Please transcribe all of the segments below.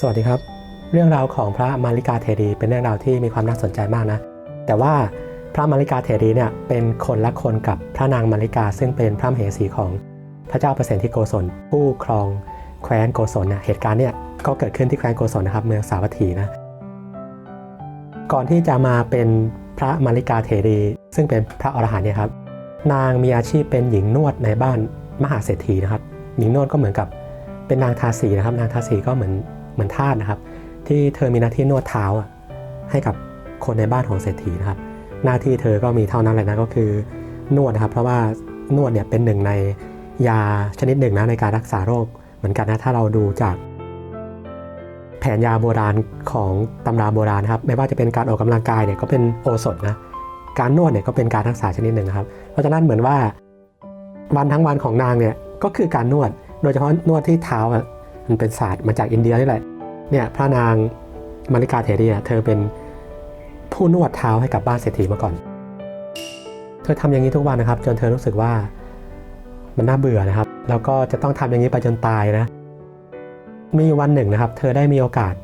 สวัสดีครับ เรื่องราวของพระมาริกาเทรีเป็นเรื่องราวที่มีความน่าสนใจมากนะ แต่ว่าพระมาริกาเทรีเนี่ยเป็นคนละคนกับพระนางมาริกา ซึ่งเป็นพระมเหสีของพระเจ้าเปรตที่โกศล ผู้ครองแคว้นโกศลเนี่ยเหตุการณ์เนี่ยก็เกิดขึ้นที่แคว้นโกศลนะครับเมืองสาวัตถีนะก่อนที่จะมาเป็นพระมาริกาเทรีซึ่งเป็นพระอรหันต์เนี่ยครับนางมีอาชีพเป็นหญิงนวดในบ้านมหาเศรษฐีนะครับหญิงนวดก็เหมือนกับเป็นนางทาสีนะครับนางทาสีก็เหมือน เหมือนทาสนะครับ ที่เธอมีหน้าที่นวดเท้าให้กับคนในบ้านของเศรษฐีนะครับ หน้าที่เธอก็มีเท่านั้นเลยนะก็คือนวดนะครับ เพราะว่านวดเนี่ยเป็นหนึ่งในยาชนิดหนึ่งนะในการรักษาโรคเหมือนกันนะถ้าเราดูจากแผนยาโบราณของตำราโบราณครับไม่ว่าจะเป็นการออกกำลังกายเนี่ยก็เป็นโอสถนะการนวดเนี่ยก็เป็นการรักษาชนิดหนึ่งนะครับ เพราะฉะนั้นเหมือนว่าวันทั้งวันของนางเนี่ยก็คือการนวด โดยเฉพาะนวดที่เท้าอะ มันเป็นศาสตร์มาจากอินเดียนี่แหละเนี่ยพระนางมาริกาเทรีเนี่ยเธอเป็นผู้นวดเท้าให้กับบ้านเศรษฐีมาก่อน เธอทำอย่างนี้ทุกวันนะครับ จนเธอรู้สึกว่ามันน่าเบื่อนะครับ แล้วก็จะต้องทำอย่างนี้ไปจนตายนะ มีวันหนึ่งนะครับ เธอได้มีโอกาส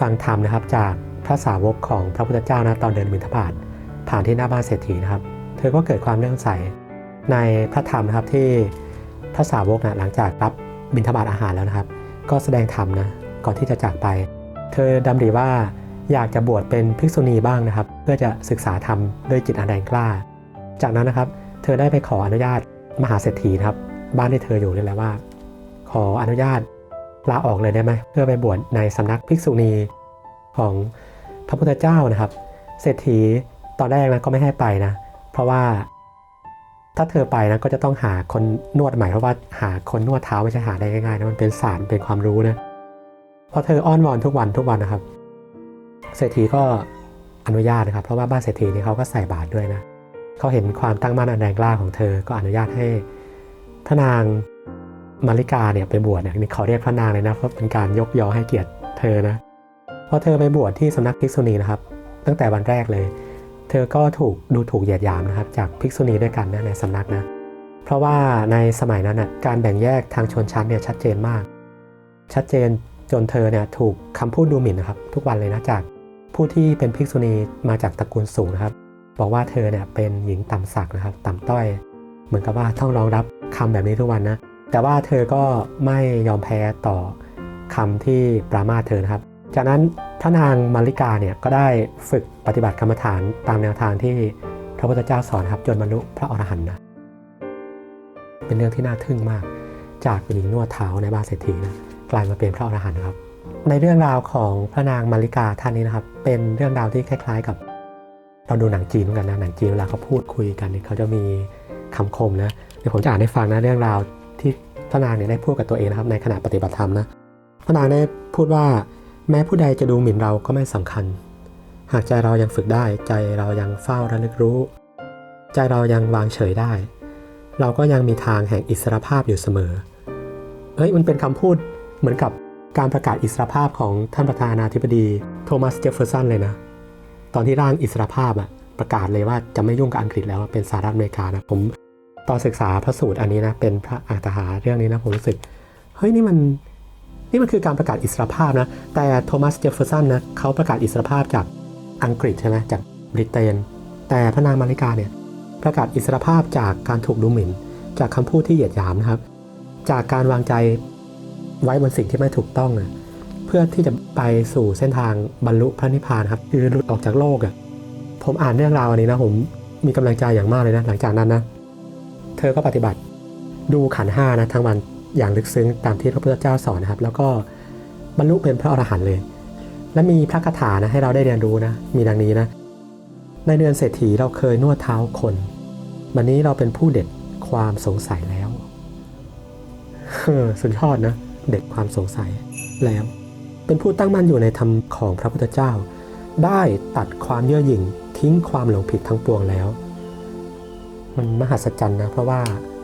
ฟังธรรมนะครับ จากพระสาวกของพระพุทธเจ้านะตอนเดินบิณฑบาตผ่านที่หน้าบ้านเศรษฐีนะครับ เธอก็เกิดความเลื่อมใสในพระธรรมนะครับที่พระสาวกนะหลังจากรับบิณฑบาตอาหารแล้วนะครับ ก็แสดงธรรมนะก่อนที่จะจากไป เธอดำริว่าอยากจะบวชเป็นภิกษุณีบ้างนะครับ เพื่อจะศึกษาธรรมด้วยจิตอันแรงกล้า จากนั้นนะครับ เธอได้ไปขออนุญาตมหาเศรษฐีนะครับ บ้านที่เธออยู่นี่แหละว่า ขออนุญาตลาออกเลยได้ไหมเพื่อไปบวชในสำนักภิกษุณีของพระพุทธเจ้านะครับ เศรษฐีตอนแรกนะก็ไม่ให้ไปนะ เพราะว่า ถ้าเธอไปนะก็จะต้องหาคนนวดใหม่เพราะว่าหาคนนวดเท้าไม่ใช่หาได้ง่ายๆนะมันเป็นศาสตร์เป็นความรู้นะพอเธออ้อนวอนทุกวันทุกวันนะครับ เศรษฐีก็อนุญาตนะครับ เพราะว่าบ้านเศรษฐีนี่เขาก็ใส่บาตรด้วยนะเขาเห็นความตั้งมั่นอันแรงกล้าของเธอก็อนุญาตให้พระนางมาริกาเนี่ยไปบวชเนี่ยนี่เขาเรียกพระนางเลยนะเพราะเป็นการยกยอให้เกียรติเธอนะพอเธอไปบวชที่สำนักภิกษุณีนะครับ ตั้งแต่วันแรกเลย เธอก็ถูกดูถูกเหยียดหยามนะครับจากภิกษุณีด้วยกันนะในสำนักนะเพราะว่าในสมัยนั้นนะการแบ่งแยกทางชนชั้นเนี่ยชัดเจนมาก ชัดเจนจนเธอเนี่ยถูกคำพูดดูหมิ่นนะครับ ทุกวันเลยนะจากผู้ที่เป็นภิกษุณีมาจากตระกูลสูงนะครับ บอกว่าเธอเนี่ยเป็นหญิงต่ำสักนะครับ ต่ำต้อย เหมือนกับว่าต้องรองรับคำแบบนี้ทุกวันนะแต่ว่าเธอก็ไม่ยอมแพ้ต่อคำที่ปรามาเธอนะครับ จากนั้นพระนางมาริกาเนี่ยก็ได้ฝึกปฏิบัติกรรมฐานตามแนวทางที่พระพุทธเจ้าสอนครับจนบรรลุพระอรหันต์นะเป็นเรื่องที่น่าทึ่งมาก จากหญิงนวดเท้าในบ้านเศรษฐีนะกลายมาเป็นพระอรหันต์ครับ ในเรื่องราวของพระนางมาริกาท่านนี้นะครับ เป็นเรื่องราวที่คล้าย ๆกับเราดูหนังจีนเหมือนกันนะหนังจีนเวลาเขาพูดคุยกันเนี่ยเขาจะมีคำคมนะเดี๋ยวผมจะอ่านให้ฟังนะเรื่องราวที่พระนางเนี่ยได้พูดกับตัวเองนะครับในขณะปฏิบัติธรรมนะพระนางได้พูดว่า แม้ผู้ใดจะดูหมิ่นเราก็ไม่สำคัญ หากใจเรายังฝึกได้ ใจเรายังเฝ้าระลึกรู้ ใจเรายังวางเฉยได้ เราก็ยังมีทางแห่งอิสรภาพอยู่เสมอเฮ้ยมันเป็นคำพูดเหมือนกับการประกาศอิสรภาพของท่านประธานาธิบดีโทมัสเจฟเฟอร์สันเลยนะ ตอนที่ร่างอิสรภาพอะประกาศเลยว่าจะไม่ยุ่งกับอังกฤษแล้วเป็นสหรัฐอเมริกานะผมตอนศึกษาพระสูตรอันนี้นะเป็นพระอัตถหาเรื่องนี้นะผมรู้สึกเฮ้ยนี่มัน นี่มันคือการประกาศอิสรภาพนะ แต่โทมัสเจฟเฟอร์สันนะเขาประกาศอิสรภาพจากอังกฤษใช่ไหมจากบริเตน แต่พระนางมาริกาเนี่ยประกาศอิสรภาพจากการถูกดูหมิ่น จากคำพูดที่เหยียดหยามนะครับ จากการวางใจไว้บนสิ่งที่ไม่ถูกต้องนะเพื่อที่จะไปสู่เส้นทางบรรลุพระนิพพานครับคือหลุดออกจากโลกอะ่ะผมอ่านเรื่องราวอันนี้นะผมมีกำลังใจอย่างมากเลยนะหลังจากนั้นนะ เธอก็ปฏิบัติดูขันห้านะทั้งวัน อย่างลึกซึ้งตามที่พระพุทธเจ้าสอนนะครับ แล้วก็บรรลุเป็นพระอรหันต์เลย และมีพระคาถานะให้เราได้เรียนรู้นะ มีดังนี้นะ ในเดือนเศรษฐีเราเคยนวดเท้าคน วันนี้เราเป็นผู้เด็ดความสงสัยแล้วสุดยอดนะ เด็ดความสงสัยแล้ว เป็นผู้ตั้งมั่นอยู่ในธรรมของพระพุทธเจ้า ได้ตัดความเย่อหยิ่งทิ้งความหลงผิดทั้งปวงแล้ว มันมหัศจรรย์นะ เพราะว่า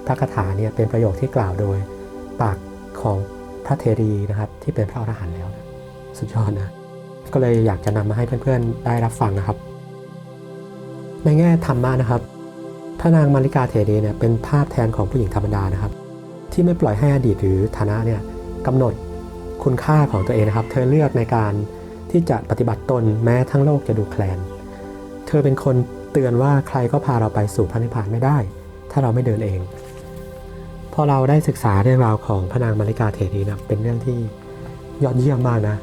พระคาถาเนี่ยเป็นประโยคที่กล่าวโดย ปากของพระเทรีนะครับ ที่เป็นพระอรหันต์แล้วนะสุดยอดนะ ก็เลยอยากจะนำมาให้เพื่อนๆได้รับฟังนะครับ ในแง่ธรรมะนะครับพระนางมาริกาเทรีเนี่ยเป็นภาพแทนของผู้หญิงธรรมดานะครับ ที่ไม่ปล่อยให้อดีตหรือฐานะเนี่ยกำหนดคุณค่าของตัวเองนะครับ เธอเลือกในการที่จะปฏิบัติตนแม้ทั้งโลกจะดูแคลน เธอเป็นคนเตือนว่าใครก็พาเราไปสู่พระนิพพานไม่ได้ ถ้าเราไม่เดินเอง พอเราได้ศึกษาเรื่องราวของพระนางมาริกาเทรีนะเป็นเรื่องที่ยอดเยี่ยมมากนะ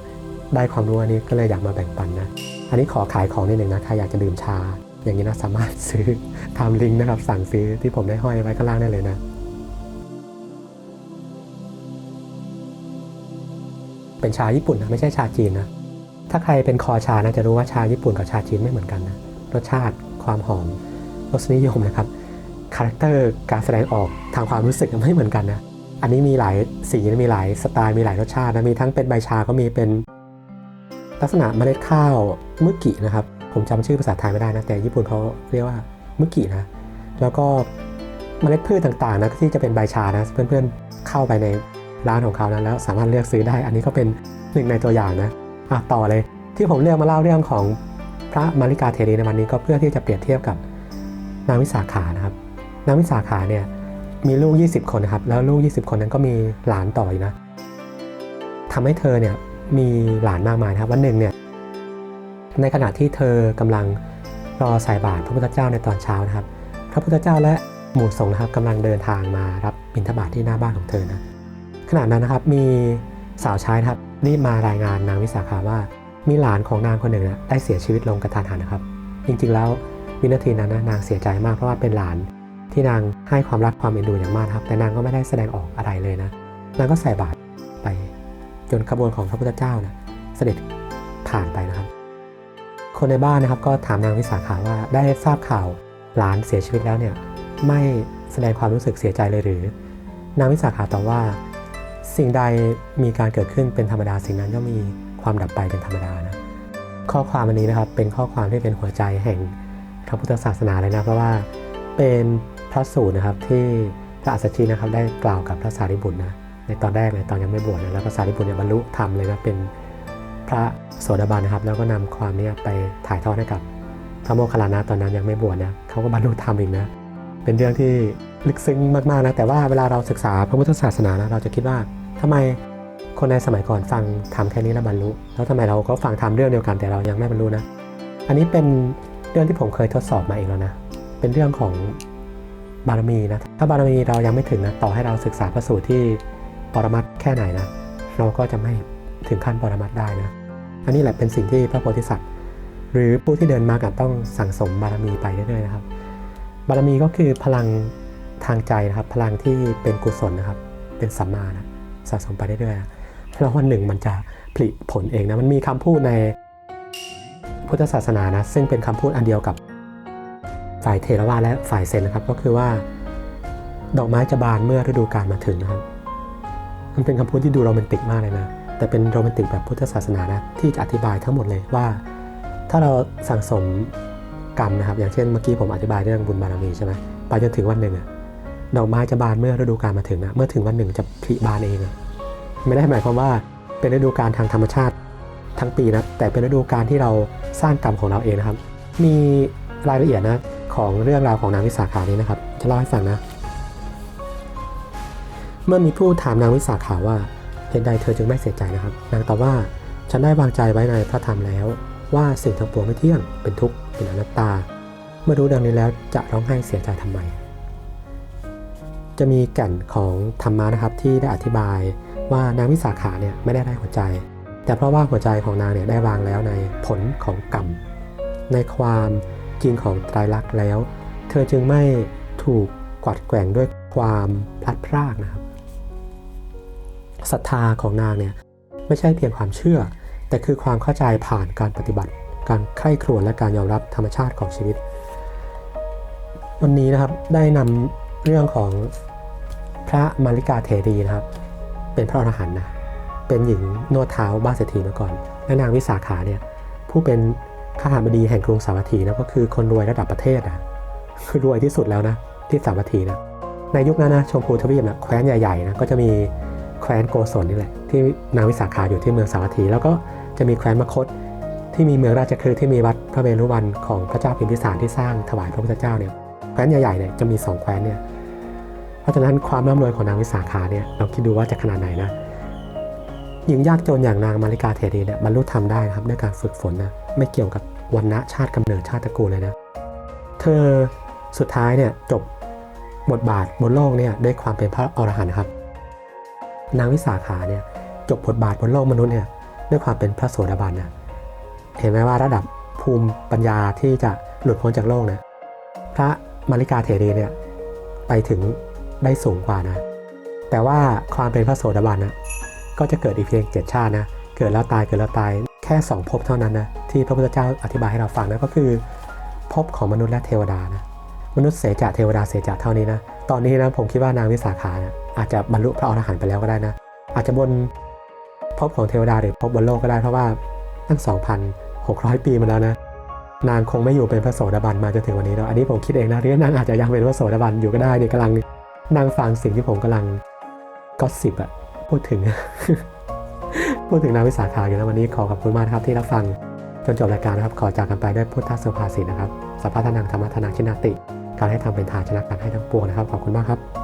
ได้ความรู้อันนี้ก็เลยอยากมาแบ่งปันนะ อันนี้ขอขายของนิดหนึ่งนะใครอยากจะดื่มชา อย่างนี้นะสามารถซื้อตามลิงก์นะครับ สั่งซื้อที่ผมได้ห้อยไว้ข้างล่างได้เลยนะเป็นชาญี่ปุ่นนะไม่ใช่ชาจีนนะถ้าใครเป็นคอชานะจะรู้ว่าชาญี่ปุ่นกับชาจีนไม่เหมือนกันนะรสชาติความหอมรสนิยมนะครับ คาแรคเตอร์การแสดงออกทางความรู้สึกไม่เหมือนกันนะอันนี้มีหลายสีมีหลายสไตล์มีหลายรสชาตินะมีทั้งเป็นใบชาก็มีเป็น ลักษณะเมล็ดข้าวมุกินะครับ ผมจำชื่อภาษาไทยไม่ได้นะแต่ญี่ปุ่นเขาเรียกว่ามุกินะแล้วก็เมล็ดพืชต่างๆนะที่จะเป็นใบชานะเพื่อนๆเข้าไปในร้านของเขานะแล้วสามารถเลือกซื้อได้ อันนี้ก็เป็นหนึ่งในตัวอย่างนะอะต่อเลยที่ผมเลือกมาเล่าเรื่องของพระมาริกาเทรีในวันนี้ก็เพื่อที่จะเปรียบเทียบกับนางวิสาขานะครับ นางวิสาขาเนี่ยมีลูก 20 คนนะครับ แล้วลูก 20 คนนั้นก็มีหลานต่ออีกนะทำให้เธอเนี่ยมีหลานมากมายนะครับวันหนึ่งเนี่ยในขณะที่เธอกำลังรอใส่บาตรพระพุทธเจ้าในตอนเช้านะครับ พระพุทธเจ้าและหมู่สงฆ์นะครับกำลังเดินทางมารับบิณฑบาตที่หน้าบ้านของเธอนะขณะนั้นนะครับมีสาวใช้นะครับรีบมารายงานนางวิสาขาว่า มีหลานของนางคนหนึ่งนะได้เสียชีวิตลงกระทันหันนะครับ จริงๆแล้ววินาทีนั้นนะนางเสียใจมากเพราะว่าเป็นหลาน ที่นางให้ความรักความเอ็นดูอย่างมากครับ แต่นางก็ไม่ได้แสดงออกอะไรเลยนะ นางก็ใส่บาตรไปจนขบวนของพระพุทธเจ้านะเสด็จผ่านไปนะครับ คนในบ้านนะครับก็ถามนางวิสาขาว่าได้ทราบข่าวหลานเสียชีวิตแล้วเนี่ยไม่แสดงความรู้สึกเสียใจเลยหรือ นางวิสาขาตอบว่า สิ่งใดมีการเกิดขึ้นเป็นธรรมดาสิ่งนั้นย่อมมีความดับไปเป็นธรรมดานะข้อความอันนี้นะครับเป็นข้อความที่เป็นหัวใจแห่งพระพุทธศาสนาเลยนะเพราะว่าเป็น พระสูตรนะครับที่พระอัสสชินะครับได้กล่าวกับพระสารีบุตรนะในตอนแรกเลยตอนยังไม่บวชนะแล้วพระสารีบุตรเนี่ยบรรลุธรรมเลยนะเป็นพระโสดาบันนะครับ แล้วก็นำความนี้ไปถ่ายทอดให้กับพระโมคคัลลานะตอนนั้นยังไม่บวชนะเขาก็บรรลุธรรมอีกนะเป็นเรื่องที่ลึกซึ้งมากๆนะแต่ว่าเวลาเราศึกษาพระพุทธศาสนานะเราจะคิดว่าทำไมคนในสมัยก่อนฟังทำแค่นี้แล้วบรรลุ แล้วทำไมเราก็ฟังทำเรื่องเดียวกันแต่เรายังไม่บรรลุนะ อันนี้เป็นเรื่องที่ผมเคยทดสอบมาเองแล้วนะเป็นเรื่องของ บารมีนะ ถ้าบารมีเรายังไม่ถึงนะ ต่อให้เราศึกษาพระสูตรที่ปรมัตแค่ไหนนะ เราก็จะไม่ถึงขั้นปรมัตได้นะ อันนี้แหละเป็นสิ่งที่พระโพธิสัตว์ หรือผู้ที่เดินมากับต้องสั่งสมบารมีไปเรื่อยๆนะครับ บารมีก็คือพลังทางใจนะครับ พลังที่เป็นกุศลนะครับ เป็นสัมมานะสะสมไปเรื่อยๆแล้ววันหนึ่งมันจะผลิผลเองนะ มันมีคำพูดในพุทธศาสนานะ ซึ่งเป็นคำพูดอันเดียวกับ ฝ่ายเทรวาและฝ่ายเซนนะครับ ก็คือว่า ดอกไม้จะบานเมื่อฤดูกาลมาถึงนะครับ มันเป็นคำพูดที่ดูโรแมนติกมากเลยนะ แต่เป็นโรแมนติกแบบพุทธศาสนานะที่จะอธิบายทั้งหมดเลยว่า ถ้าเราสั่งสมกรรมนะครับ อย่างเช่นเมื่อกี้ผมอธิบายเรื่องบุญบารมีใช่ไหมไปจนถึงวันหนึ่งอะดอกไม้จะบานเมื่อฤดูกาลมาถึงนะเมื่อถึงวันหนึ่งจะผลิบานเองไม่ได้หมายความว่าเป็นฤดูกาลทางธรรมชาติทั้งปีนะแต่เป็นฤดูกาลที่เราสร้างกรรมของเราเองนะครับ มีรายละเอียดนะ ของเรื่องราวของนางวิสาขานี้นะครับ จะเล่าให้ฟังนะ เมื่อมีผู้ถามนางวิสาขาว่าเหตุใดเธอจึงไม่เสียใจนะครับ นางตอบว่าฉันได้วางใจไว้ในพระธรรมแล้ว ว่าสิ่งทั้งปวงไม่เที่ยงเป็นทุกข์เป็นอนัตตา เมื่อรู้ดังนี้แล้วจะร้องไห้เสียใจทำไม จะมีแก่นของธรรมะนะครับที่ได้อธิบายว่านางวิสาขาเนี่ยไม่ได้ได้หัวใจ แต่เพราะว่าหัวใจของนางเนี่ยได้วางแล้วในผลของกรรมในความ จริงของไตรลักษณ์แล้ว เธอจึงไม่ถูกกวัดแกว่งด้วยความพลัดพรากนะครับศรัทธาของนางเนี่ยไม่ใช่เพียงความเชื่อ แต่คือความเข้าใจผ่านการปฏิบัติ การใคร่ครวญและการยอมรับธรรมชาติของชีวิต วันนี้นะครับได้นำเรื่องของพระมาริกาเทรีนะครับ เป็นพระอรหันต์นะเป็นหญิงนวดเท้าบ้านเศรษฐีมาก่อนและนางวิสาขาเนี่ยผู้เป็น ข้าหาบดีแห่งกรุงสาวัตถีนะก็คือคนรวยระดับประเทศนะคือรวยที่สุดแล้วนะที่สาวัตถีนะในยุคนั้นนะชมพูทวีปนะแคว้นใหญ่ๆนะก็จะมีแคว้นโกศลนี่แหละที่นางวิสาขาอยู่ที่เมืองสาวัตถี แล้วก็จะมีแคว้นมคตที่มีเมืองราชคฤห์ที่มีวัดพระเวรุวันของพระเจ้าพิมพิสารที่สร้างถวายพระพุทธเจ้าเนี่ยแคว้นใหญ่ๆเนี่ยจะมีสองแคว้นเนี่ยเพราะฉะนั้นความร่ำรวยของนางวิสาขาเนี่ยเราคิดดูว่าจะขนาดไหนนะ หญิงยากจนอย่างนางมาริกาเทรีเนี่ยบรรลุธรรมได้ครับด้วยการฝึกฝนนะไม่เกี่ยวกับวันณะชาติกำเนิดชาติตระกูลเลยนะเธอสุดท้ายเนี่ยจบบทบาทบนโลกเนี่ยด้วยความเป็นพระอรหันต์ครับ นางวิสาขาเนี่ยจบบทบาทบนโลกมนุษย์เนี่ยด้วยความเป็นพระโสดาบันนะเห็นไหมว่าระดับภูมิปัญญาที่จะหลุดพ้นจากโลกนะพระมาริกาเทรีเนี่ยไปถึงได้สูงกว่านะ แต่ว่าความเป็นพระโสดาบันนะ ก็จะเกิดอีกเพียงเจ็ดชาตินะ เกิดแล้วตายเกิดแล้วตายแค่สองภพเท่านั้นนะที่พระพุทธเจ้าอธิบายให้เราฟังนะก็คือภพของมนุษย์และเทวดานะมนุษย์เสจะเทวดาเสจะเท่านี้นะ ตอนนี้นะผมคิดว่านางวิสาขานะอาจจะบรรลุพระอรหันต์ไปแล้วก็ได้นะ อาจจะบนภพของเทวดาหรือภพบนโลกก็ได้เพราะว่าตั้ง 2,600 ปีมาแล้วนะนางคงไม่อยู่เป็นพระโสดาบันมาจนถึงวันนี้แล้วอันนี้ผมคิดเองนะหรือนางอาจจะยังเป็นพระโสดาบันอยู่ก็ได้เนี่ยกำลังนั่งฟังสิ่งที่ผมกำลังก็สิบอะ พูดถึง พูดถึงนางวิสาขาอยู่แล้ววันนี้ขอขอบคุณมากครับที่รับฟัง จนจบรายการนะครับ ขอจากกันไปด้วยพุทธสุภาษิตนะครับสัพพะทนังธรรมะทนาชินาติ การให้ทำเป็นฐานชนะการให้ทั้งปวงนะครับ ขอบคุณมากครับ